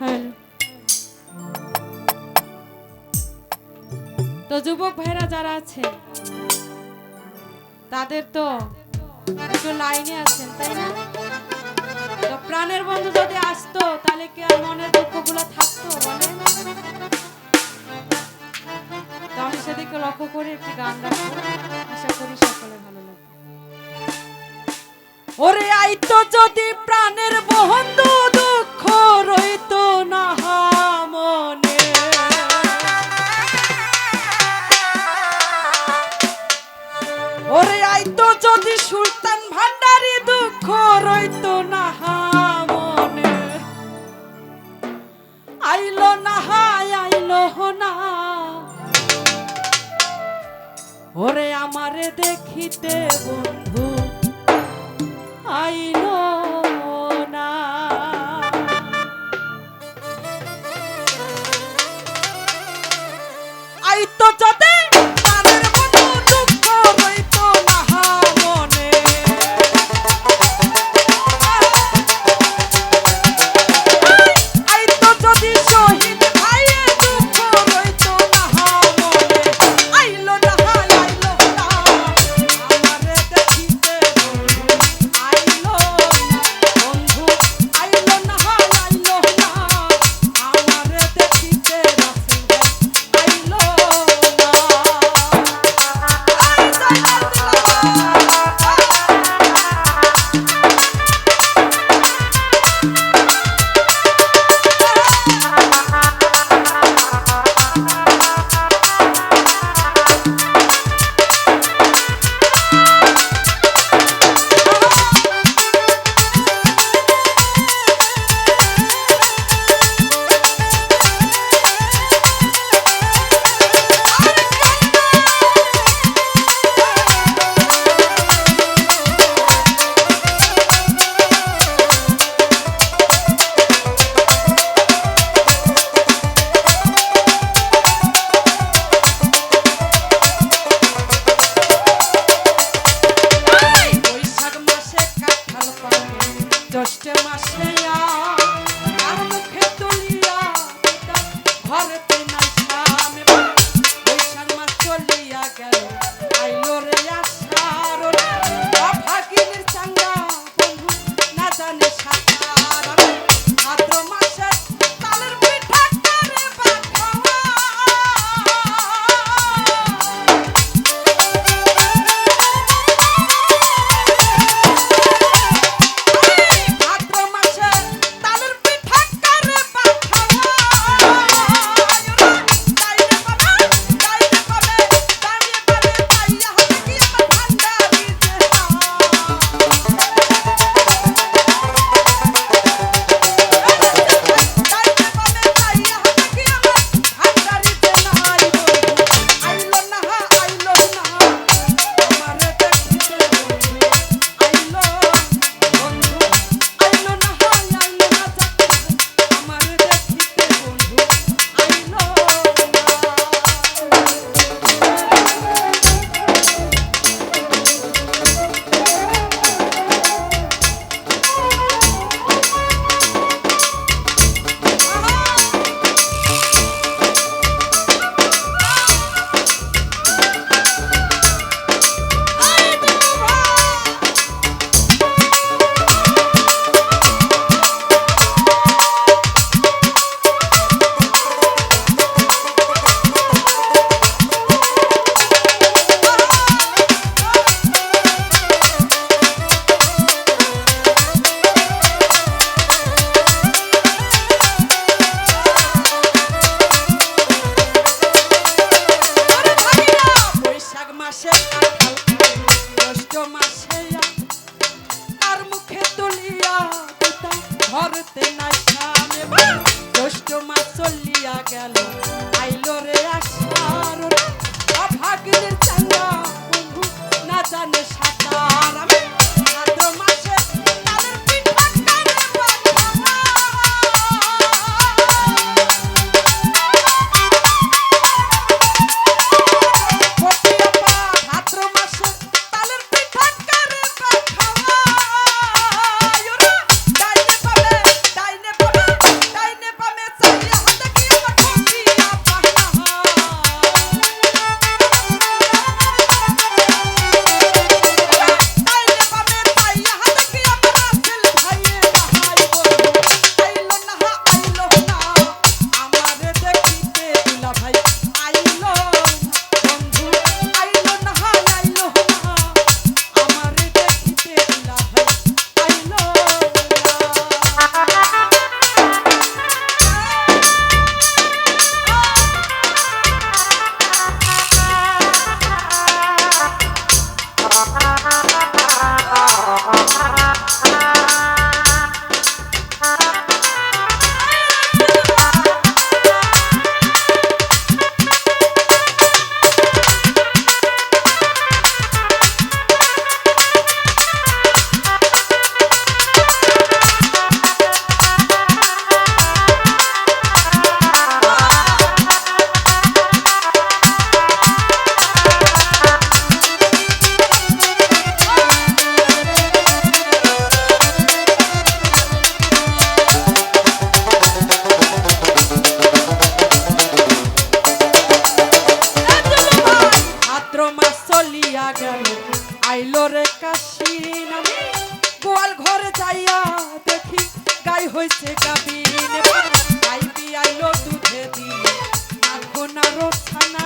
হ্যাঁ। তো যুবক ভাইরা যারা আছে, তাদের তো একটু লাইনে আছেন, তাই না? তো প্রাণের বন্ধু যদি আসতো, তাহলে কি আর মনের দুঃখগুলো থাকতো তো আমি সেদিকে লক্ষ্য করে একটি গান রাখব আশা করি সকলে ভালো লাগবে। ওরে আইতো যদি প্রাণের বন্ধু তুলিয়া আর মুখে তুলিয়া ঘরে ঘরতে নাই খানে জ্যৈষ্ঠ মাস চলিয়া গেল, আইলো রে আসার অভাগের চাঙ্গা বন্ধু, না জানে সাঁতার। তাকাইয়া দেখি গাই হয়েছে গাবিন আইবি আইলো দুধে দিয়ে। মাখন আরও ছানা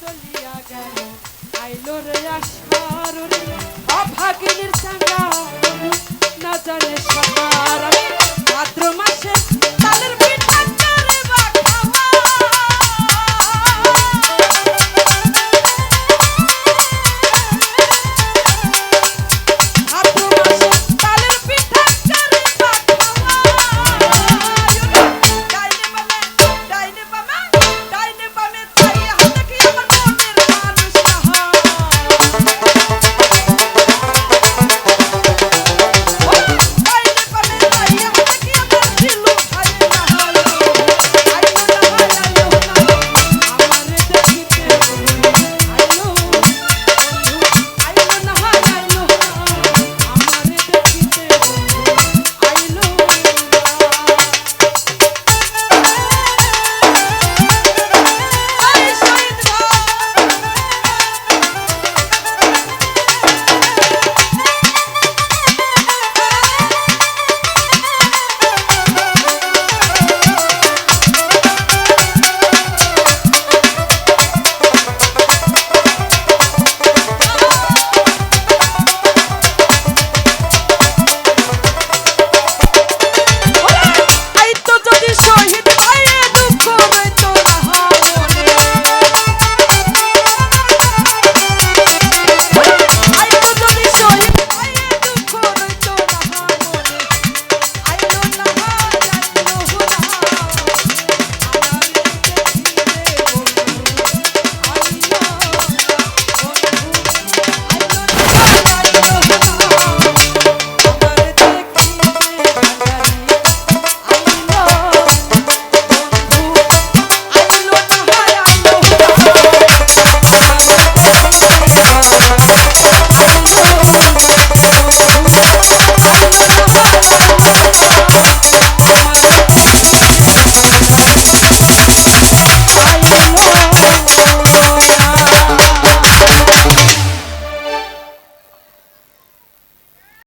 চলিয়া গেল আইলো রে আসার অভাগিনীর সাঙ্গা না জানে সবার ভাদ্র মাসে